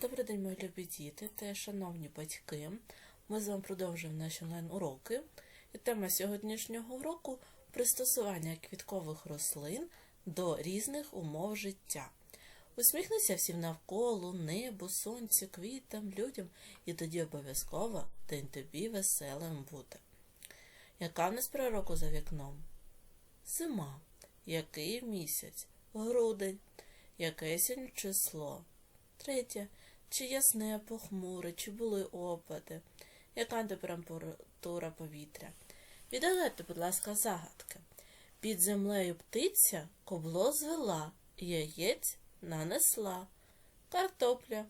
Добрий день, мої любі діти та шановні батьки. Ми з вами продовжуємо наші онлайн-уроки. І тема сьогоднішнього уроку пристосування квіткових рослин до різних умов життя. Усміхнися всім навколо, небу, сонцю, квітам, людям, і тоді обов'язково день тобі веселим буде. Яка в нас пора року за вікном? Зима. Який місяць? Грудень. Яке сьогодні число? Третє. Чи ясне, похмуре, чи були опади? Яка температура повітря? Відгадайте, будь ласка, загадки. Під землею птиця кобло звела, яєць нанесла. Картопля.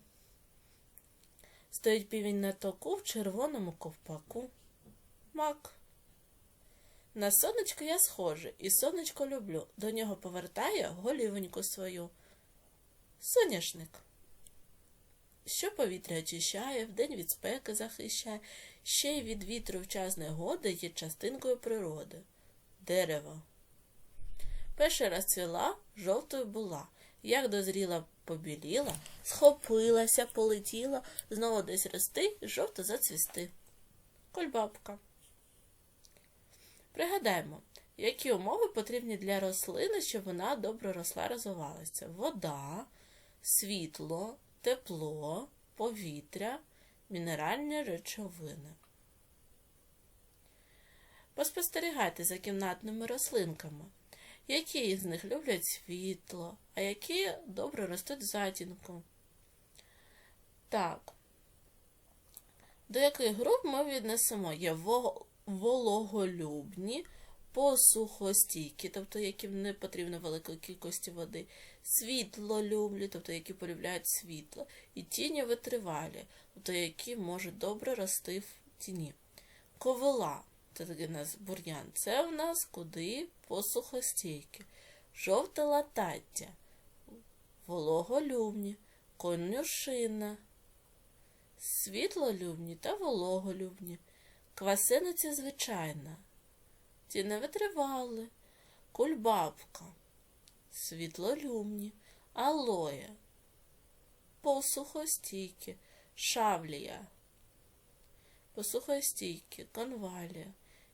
Стоїть півень на току в червоному ковпаку. Мак. На сонечко я схожий, і сонечко люблю. До нього повертає голівоньку свою. Соняшник. Що повітря очищає, вдень від спеки захищає, ще й від вітру в час негоди є частинкою природи. Дерево. Перший раз цвіла, жовтою була. Як дозріла, побіліла, схопилася, полетіла, знову десь рости, жовто зацвісти. Кольбабка. Пригадаємо, які умови потрібні для рослини, щоб вона добре росла, розвивалася. Вода, світло, тепло, повітря, мінеральні речовини. Поспостерігайте за кімнатними рослинками. Які з них люблять світло, а які добре ростуть в затінку. Так. До яких груп ми віднесемо? Є вологолюбні, посухостійкі, тобто яким не потрібно великої кількості води, світлолюблі, тобто які полюбляють світло, і тіні витривалі, тобто які можуть добре рости в тіні. Ковила це такий у нас бур'ян, це у нас куди? Посухостійкі, жовте латаття, вологолюбні, конюшина, світлолюбні та вологолюбні, квасиниця звичайна. Ті не витривали, кульбабка, світлолюбні, алоє, посухостійкі, шавлія, посухостійкі, конвалія,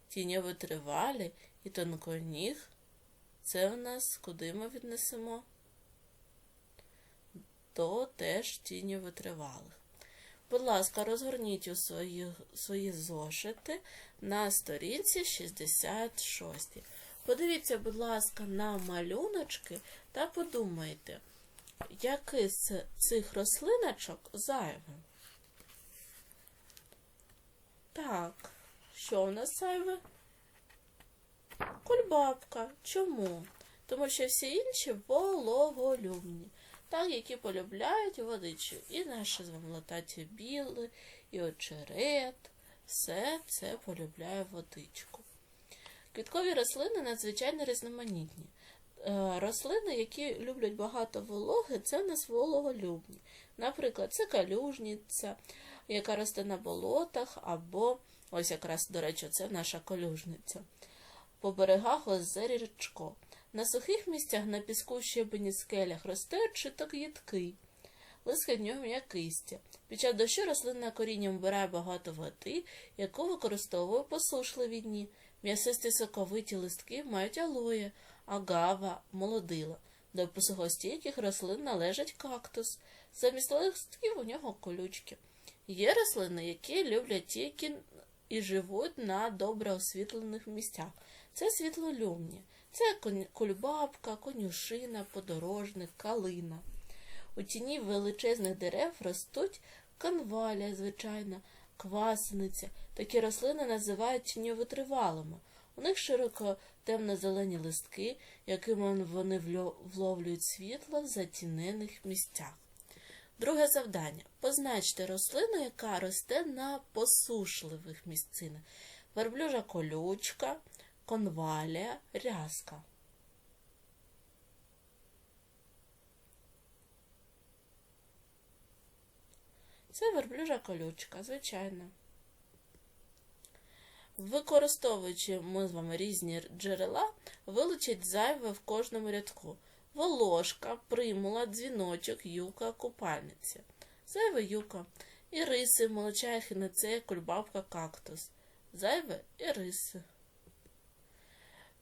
тіні витривалі і тонконіг. Це в нас куди ми віднесемо? До теж тіні витривалих. Будь ласка, розгорніть у свої, свої зошити на сторінці 66. Подивіться, будь ласка, на малюночки та подумайте, який з цих рослиночок зайве. Так, що в нас зайве? Кульбабка. Чому? Тому що всі інші вологолюбні так, які полюбляють водичу. І наші з вами лататі біли, і очерет, все це полюбляє водичку. Квіткові рослини надзвичайно різноманітні. Е, рослини, які люблять багато вологи, це в нас вологолюбні. Наприклад, це калюжниця, яка росте на болотах, або, ось якраз, до речі, це наша колюжниця. По берегах озер і річко. На сухих місцях на піску щебені скелях росте очиток їдкий, лист від нього м'якисті. Під час дощу рослинне коріння вбирає багато води, яку використовує посушливі дні. М'ясисті соковиті листки мають алоє, агава, молодила. До посухостійких рослин належить кактус. Замість листків у нього колючки. Є рослини, які люблять тільки і живуть на добре освітлених місцях. Це світлолюбні. Це кульбабка, конюшина, подорожник, калина. У тіні величезних дерев ростуть канваля, звичайна, квасниця. Такі рослини називають тіньовитривалими. У них широко темно-зелені листки, якими вони вловлюють світло в затінених місцях. Друге завдання позначте рослину, яка росте на посушливих місцинах. Верблюжа колючка, конвалія, рязка. Це верблюжа колючка, звичайно. Використовуючи ми з вами різні джерела, вилучить зайве в кожному рядку. Волошка, примула, дзвіночок, юка, купальниця. Зайве юка. Іриси, молочай, хінацея, кульбабка, кактус. Зайве іриси.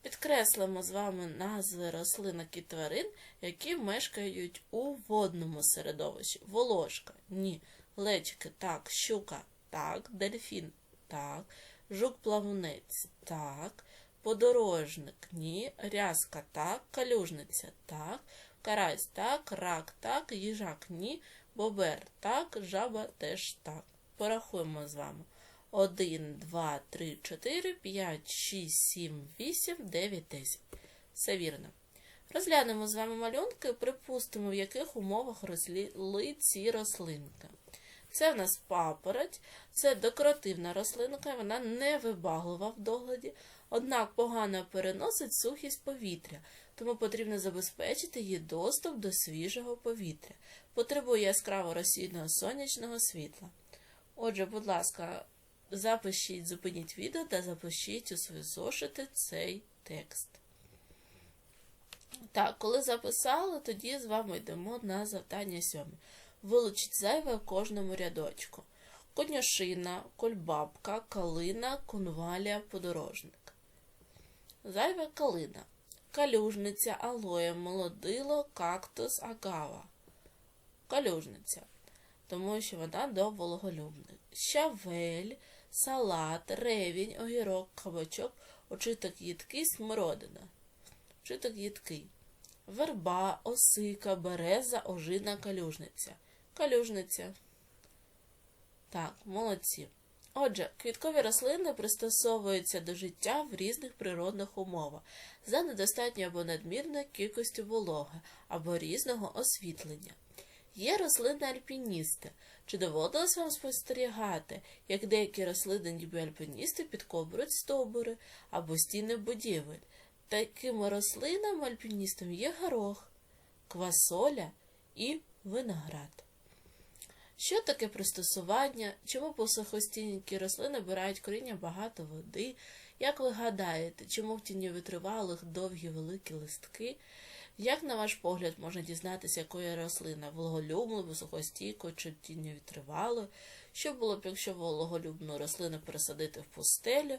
Підкреслимо з вами назви рослинок і тварин, які мешкають у водному середовищі. Волошка ні. Лечки так, щука так, дельфін так, жук-плавунець так, подорожник ні, рязка так, калюжниця так, карась так, рак так, їжак ні, бобер так, жаба теж так. Порахуємо з вами. 1, 2, 3, 4, 5, 6, 7, 8, 9, 10. Все вірно. Розглянемо з вами малюнки і припустимо, в яких умовах росли ці рослинки. Це в нас папороть, це декоративна рослинка, вона не вибаглива в догляді, однак погано переносить сухість повітря, тому потрібно забезпечити її доступ до свіжого повітря. Потребує яскраво розсійного сонячного світла. Отже, будь ласка, запишіть, зупиніть відео та запишіть у свої зошити цей текст. Так, коли записали, тоді з вами йдемо на завдання сьоме. Вилучіть зайве в кожному рядочку. Конюшина, кольбабка, калина, конвалія, подорожник. Зайве калина. Калюжниця, алоє, молодило, кактус, агава. Калюжниця, тому що вона до вологолюбних. Щавель, салат, ревінь, огірок, кабачок, очиток їдкий, смородина. Очиток їдкий. Верба, осика, береза, ожина, калюжниця. Калюжниця. Так, молодці. Отже, квіткові рослини пристосовуються до життя в різних природних умовах за недостатньою або надмірною кількістю вологи або різного освітлення. Є рослини альпіністи. Чи доводилось вам спостерігати, як деякі рослини, ніби альпіністи, підкобують стовбури або стіни будівель? Такими рослинами альпіністам є горох, квасоля і виноград. Що таке пристосування? Чому посухостійні рослини бирають коріння багато води? Як ви гадаєте, чому в тіні витривалих довгі великі листки? Як, на ваш погляд, можна дізнатися, якої рослина вологолюбною, сухостійкою чи тінню витривалою? Що було б, якщо вологолюбну рослину пересадити в пустелю?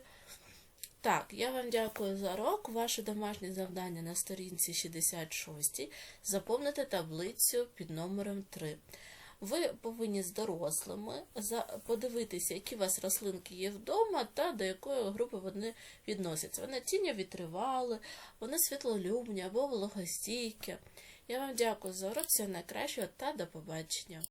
Так, я вам дякую за урок. Ваше домашнє завдання на сторінці 66 заповнити таблицю під номером 3. Ви повинні з дорослими подивитися, які у вас рослинки є вдома та до якої групи вони відносяться. Вони тіньові тривали, вони світлолюбні або вологостійкі. Я вам дякую за урок, всього найкращого та до побачення.